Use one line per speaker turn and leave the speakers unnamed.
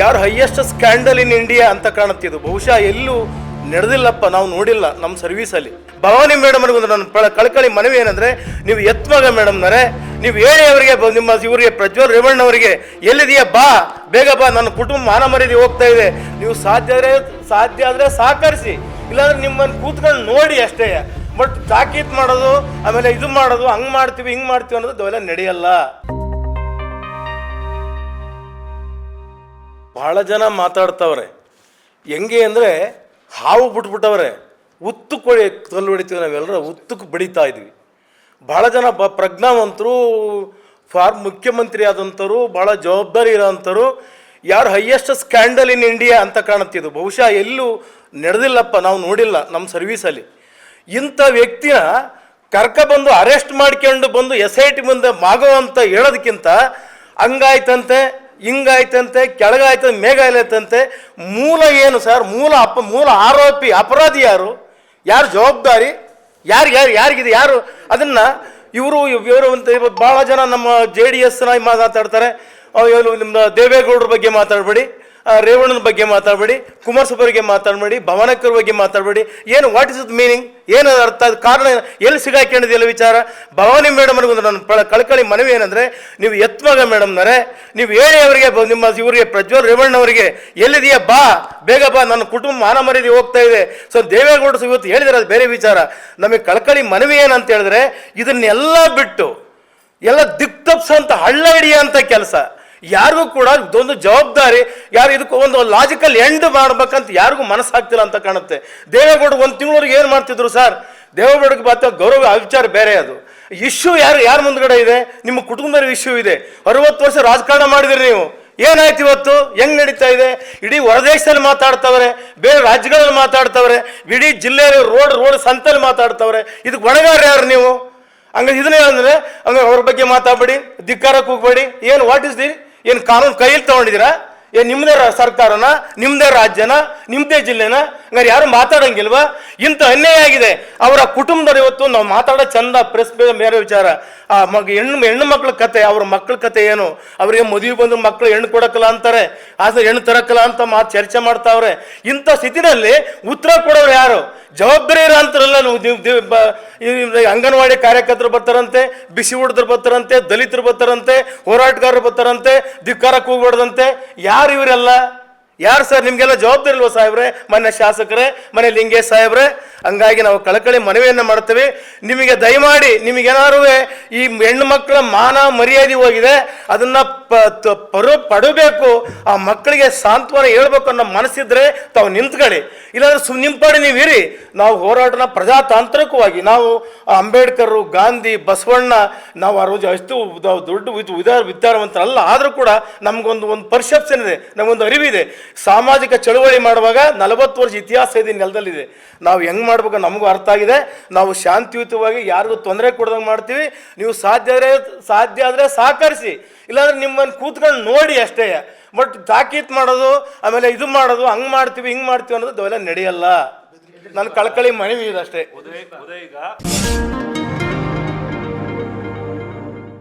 ಯಾರು highest scandal in India ಅಂತ ಕಾಣುತ್ತೆ ಇದು ಬಹುಶಃ ಎಲ್ಲೂ ನಡೆದಿಲ್ಲಪ್ಪ, ನಾವು ನೋಡಿಲ್ಲ ನಮ್ಮ ಸರ್ವೀಸಲ್ಲಿ ಭವಾನಿ ಮೇಡಮ್ ಒಂದು ನನ್ನ ಕಳ್ಕಳಿ ಮನವಿ ಏನಂದ್ರೆ, ನೀವು ಎತ್ಮಗ ಮೇಡಮ್ನವರೇ ನೀವು ಹೇಳಿ ಅವರಿಗೆ ನಿಮ್ಮ ಇವರಿಗೆ ಪ್ರಜ್ವಲ್ ರೇವಣ್ಣ ಅವರಿಗೆ ಎಲ್ಲಿದೆಯಾ ಬಾ, ಬೇಗ ಬಾ, ನನ್ನ ಕುಟುಂಬ ಮಾನ ಮರ್ಯಾದೆ ಹೋಗ್ತಾ ಇದೆ. ನೀವು ಸಾಧ್ಯ ಆದರೆ ಸಾಧ್ಯ ಆದರೆ ಸಹಕರಿಸಿ. ಇಲ್ಲಾಂದ್ರೆ ನಿಮ್ಮನ್ನು ಕೂತ್ಕೊಂಡು ನೋಡಿ ಅಷ್ಟೇ. ಬಟ್ ತಾಕೀತ್ ಮಾಡೋದು, ಆಮೇಲೆ ಇದು ಮಾಡೋದು, ಹಂಗೆ ಮಾಡ್ತೀವಿ, ಹಿಂಗೆ ಮಾಡ್ತೀವಿ ಅನ್ನೋದು ಅವೆಲ್ಲ ನಡೆಯಲ್ಲ. ಬಹಳ ಜನ ಮಾತಾಡ್ತವ್ರೆ. ಹೆಂಗೆ ಅಂದರೆ ಹಾವು ಬಿಟ್ಬಿಟ್ಟವ್ರೆ. ಉತ್ತು ಹೊಡಿ ಕಲ್ಲು ಹೊಡಿತೀವಿ ನಾವೆಲ್ಲರೂ ಉತ್ತುಕ್ಕೆ ಬಡಿತಾ ಇದ್ವಿ. ಭಾಳ ಜನ ಬ ಪ್ರಜ್ಞಾವಂತರು, ಫಾರ್ ಮುಖ್ಯಮಂತ್ರಿ ಆದಂಥವ್ರು ಭಾಳ ಜವಾಬ್ದಾರಿ ಇರೋಂಥವ್ರು ಯಾರು ಹೈಯೆಸ್ಟ್ ಸ್ಕ್ಯಾಂಡಲ್ ಇನ್ ಇಂಡಿಯಾ ಅಂತ ಕಾಣುತ್ತಿದ್ದು. ಬಹುಶಃ ಎಲ್ಲೂ ನಡೆದಿಲ್ಲಪ್ಪ, ನಾವು ನೋಡಿಲ್ಲ ನಮ್ಮ ಸರ್ವೀಸಲ್ಲಿ ಇಂಥ ವ್ಯಕ್ತಿನ ಕರ್ಕೊಬಂದು ಅರೆಸ್ಟ್ ಮಾಡ್ಕೊಂಡು ಬಂದು ಎಸ್ ಐ ಟಿ ಮುಂದೆ ಮಾಗೋ ಅಂತ ಹೇಳೋದಕ್ಕಿಂತ ಹಂಗಾಯ್ತಂತೆ. ಹಿಂಗಾಯ್ತಂತೆ, ಕೆಳಗಾಯ್ತಂತೆ, ಮೇಗಾಯ್ತಂತೆ, ಮೂಲ ಏನು ಸರ್? ಮೂಲ ಅಪ, ಮೂಲ ಆರೋಪಿ, ಅಪರಾಧಿ ಯಾರು? ಯಾರು ಜವಾಬ್ದಾರಿ? ಯಾರು ಯಾರು, ಯಾರಿಗಿದೆ? ಯಾರು? ಅದನ್ನು ಇವರು ಇವರು ಅಂತ ಇವತ್ತು ಭಾಳ ಜನ ನಮ್ಮ ಜೆ ಡಿ ಎಸ್ನ ಮಾತಾಡ್ತಾರೆ. ನಿಮ್ಮ ದೇವೇಗೌಡರ ಬಗ್ಗೆ ಮಾತಾಡಬೇಡಿ. ರೇವಣ್ಣನ ಬಗ್ಗೆ ಮಾತಾಡಬೇಡಿ ಕುಮಾರಸ್ವಾಮಿ ಮಾತಾಡಬೇಡಿ ಭವನಕ್ಕರ ಬಗ್ಗೆ ಮಾತಾಡಬೇಡಿ. ಏನು ವಾಟ್ ಇಸ್ ಇಟ್ ಮೀನಿಂಗ್ ಏನು ಅರ್ಥ? ಕಾರಣ ಎಲ್ಲಿ ಸಿಗಾಕೊಂಡಿದೆಯಲ್ಲ ವಿಚಾರ? ಭವಾನಿ ಮೇಡಮ್ ಒಂದು ನನ್ನ ಕಳ್ಕಳಿ ಮನವಿ ಏನಂದ್ರೆ, ನೀವು ಎತ್ಮಗ ಮೇಡಮ್ನವರೇ ನೀವು ಹೇಳಿ ಅವರಿಗೆ ನಿಮ್ಮ ಇವರಿಗೆ ಪ್ರಜ್ವಲ್ ರೇವಣ್ಣ ಅವರಿಗೆ, ಎಲ್ಲಿದೆಯಾ? ಬಾ, ಬೇಗ ಬಾ, ನನ್ನ ಕುಟುಂಬ ಮಾನ ಮರ್ಯಾದೆ ಹೋಗ್ತಾ ಇದೆ. ಸೊ ದೇವೇಗೌಡ ಇವತ್ತು ಹೇಳಿದ್ರೆ ಅದು ಬೇರೆ ವಿಚಾರ. ನಮಗೆ ಕಳಕಳಿ ಮನವಿ ಏನಂತ ಹೇಳಿದ್ರೆ, ಇದನ್ನೆಲ್ಲ ಬಿಟ್ಟು, ಎಲ್ಲ ದಿಕ್ತಪ್ಸಂತ ಹಳ್ಳ ಹಿಡಿಯಂತ ಕೆಲಸ. ಯಾರಿಗೂ ಕೂಡ ಇದೊಂದು ಜವಾಬ್ದಾರಿ, ಯಾರು ಇದಕ್ಕೆ ಒಂದು ಲಾಜಿಕಲ್ ಎಂಡ್ ಮಾಡ್ಬೇಕಂತ ಯಾರಿಗೂ ಮನಸ್ಸಾಗ್ತಿಲ್ಲ ಅಂತ ಕಾಣುತ್ತೆ. ದೇವೇಗೌಡ ಒಂದು ತಿಂಗಳವರೆಗೆ ಏನು ಮಾಡ್ತಿದ್ರು ಸರ್? ದೇವೇಗೌಡಕ್ಕೆ ಬಾತ ಗೌರವ ವಿಚಾರ ಬೇರೆ ಅದು. ಇಶ್ಯೂ ಯಾರು, ಯಾರ ಮುಂದ್ಗಡೆ ಇದೆ? ನಿಮ್ಮ ಕುಟುಂಬದ ಇಶ್ಯೂ ಇದೆ. ಅರವತ್ತು ವರ್ಷ ರಾಜಕಾರಣ ಮಾಡಿದ್ರಿ ನೀವು. ಏನಾಯ್ತು ಇವತ್ತು? ಹೆಂಗ್ ನಡೀತಾ ಇದೆ? ಇಡೀ ಹೊರದೇಶದಲ್ಲಿ ಮಾತಾಡ್ತವ್ರೆ, ಬೇರೆ ರಾಜ್ಯಗಳಲ್ಲಿ ಮಾತಾಡ್ತವ್ರೆ, ಇಡೀ ಜಿಲ್ಲೆಯಲ್ಲಿ ರೋಡ್ ರೋಡ್ ಸಂತಲ್ಲಿ ಮಾತಾಡ್ತವ್ರೆ. ಇದಕ್ಕೆ ಒಣಗಾರ ಯಾರು ನೀವು? ಹಂಗ ಇದನ್ನೇ ಅಂದ್ರೆ ಹಂಗ ಅವ್ರ ಬಗ್ಗೆ ಮಾತಾಡ್ಬೇಡಿ, ಧಿಕ್ಕಾರಕ್ಕೆ ಹೋಗ್ಬೇಡಿ. ಏನು ವಾಟ್ ಇಸ್ ದಿ ಏನು ಕಾನೂನು ಕೈಯಲ್ಲಿ ತಗೊಂಡಿದ್ದೀರಾ? ಏನು ನಿಮ್ಮದೇ ಸರ್ಕಾರನ ನಿಮ್ಮದೇ ರಾಜ್ಯನ ನಿಮ್ಮದೇ ಜಿಲ್ಲೆನ ಹಂಗಾರೆ ಯಾರು ಮಾತಾಡಂಗಿಲ್ವಾ? ಇಂಥ ಅನ್ಯಾಯ ಆಗಿದೆ. ಅವರ ಕುಟುಂಬದವ್ರು ಇವತ್ತು ನಾವು ಮಾತಾಡೋ ಚಂದ, ಪ್ರೆಸ್ ಬೇರೆ ವಿಚಾರ. ಆ ಮಗ, ಹೆಣ್ಣು ಹೆಣ್ಣು ಮಕ್ಳ ಕತೆ, ಅವ್ರ ಮಕ್ಳ ಕತೆ ಏನು? ಅವರಿಗೆ ಮದುವೆ ಬಂದು ಮಕ್ಕಳು ಹೆಣ್ಣು ಕೊಡಕ್ಕಲ್ಲ ಅಂತಾರೆ. ಆದ್ರೆ ಹೆಣ್ಣು ತರಕ್ಕಲ್ಲ ಅಂತ ಮಾತು ಚರ್ಚೆ ಮಾಡ್ತಾವ್ರೆ. ಇಂಥ ಸ್ಥಿತಿನಲ್ಲಿ ಉತ್ತರ ಕೊಡೋರು ಯಾರು? ಜವಾಬ್ದಾರಿ ಇರೋ ಅಂತಾರಲ್ಲ ನೀವು, ನೀವು- ನೀವು, ಬ- ಈ ಅಂಗನವಾಡಿ ಕಾರ್ಯಕರ್ತರು ಬರ್ತಾರಂತೆ, ಬಿಸಿ ಹುಡುಗರು ಬರ್ತಾರಂತೆ, ದಲಿತರು ಬರ್ತಾರಂತೆ, ಹೋರಾಟಗಾರರು ಬರ್ತಾರಂತೆ ಧಿಕ್ಕಾರ ಕೂಗ್ಬಾರ್ದಂತೆ ಯಾರು ಇವರೆಲ್ಲ? ಯಾರು ಸರ್ ನಿಮಗೆಲ್ಲ ಜವಾಬ್ದಾರಿ ಇಲ್ವಾ ಸಾಹೇಬ್ರೆ? ಮನೆ ಶಾಸಕರೇ ಮನೆ ಲಿಂಗೇಶ್ ಸಾಹೇಬ್ರೆ, ಹಂಗಾಗಿ ನಾವು ಕಳಕಳಿ ಮನವಿಯನ್ನು ಮಾಡ್ತೇವೆ ನಿಮಗೆ ದಯಮಾಡಿ ನಿಮಗೇನಾರು ಈ ಹೆಣ್ಣು ಮಕ್ಕಳ ಮಾನ ಮರ್ಯಾದೆ ಹೋಗಿದೆ, ಅದನ್ನ ಪರು, ಪಡಬೇಕು, ಆ ಮಕ್ಕಳಿಗೆ ಸಾಂತ್ವನ ಹೇಳ್ಬೇಕು ಅನ್ನೋ ಮನಸ್ಸಿದ್ರೆ ತಾವು ನಿಂತ್ಕೊಳ್ಳಿ. ಇಲ್ಲಾಂದ್ರೆ ಸು ನಿಂಪಾಡಿ ನೀವಿರಿ. ನೀವು ಹೋರಾಟನ ಪ್ರಜಾತಾಂತ್ರಿಕವಾಗಿ ನಾವು ಅಂಬೇಡ್ಕರ್, ಗಾಂಧಿ, ಬಸವಣ್ಣ, ನಾವು ಆ ರೋಜು ಅಷ್ಟು ದೊಡ್ಡ ವಿದ್- ವಿದ್ಯಾರವಂತರಲ್ಲ ಆದರೂ ಕೂಡ ನಮಗೊಂದು ಒಂದು ಪರ್ಸೆಪ್ಷನ್ ಇದೆ, ನಮಗೊಂದು ಅರಿವಿದೆ. ಸಾಮಾಜಿಕ ಚಳುವಳಿ ಮಾಡುವಾಗ ನಲವತ್ತು ವರ್ಷ ಇತಿಹಾಸ ಇದೆ ನೆಲದಲ್ಲಿದೆ. ನಾವು ಹೆಂಗೆ ಮಾಡ್ಬೇಕು ನಮಗೂ ಅರ್ಥ ಆಗಿದೆ. ನಾವು ಶಾಂತಿಯುತವಾಗಿ ಯಾರಿಗೂ ತೊಂದರೆ ಕೊಡ್ದಂಗೆ ಮಾಡ್ತೀವಿ. ನೀವು ಸಾಧ್ಯ ಆದರೆ ಸಾಧ್ಯ ಆದರೆ ಸಹಕರಿಸಿ. ಇಲ್ಲಾಂದ್ರೆ ನಿಮ್ಮನ್ನು ಕೂತ್ಕೊಂಡು ನೋಡಿ ಅಷ್ಟೇ. ಬಟ್ ತಾಕೀತ್ ಮಾಡೋದು, ಆಮೇಲೆ ಇದು ಮಾಡೋದು, ಹಂಗೆ ಮಾಡ್ತೀವಿ, ಹಿಂಗೆ ಮಾಡ್ತೀವಿ ಅನ್ನೋದು ಅವೆಲ್ಲ ನಡೆಯಲ್ಲ. ನನ್ನ ಕಳಕಳಿ ಮನವಿ ಇದೆ ಅಷ್ಟೇ.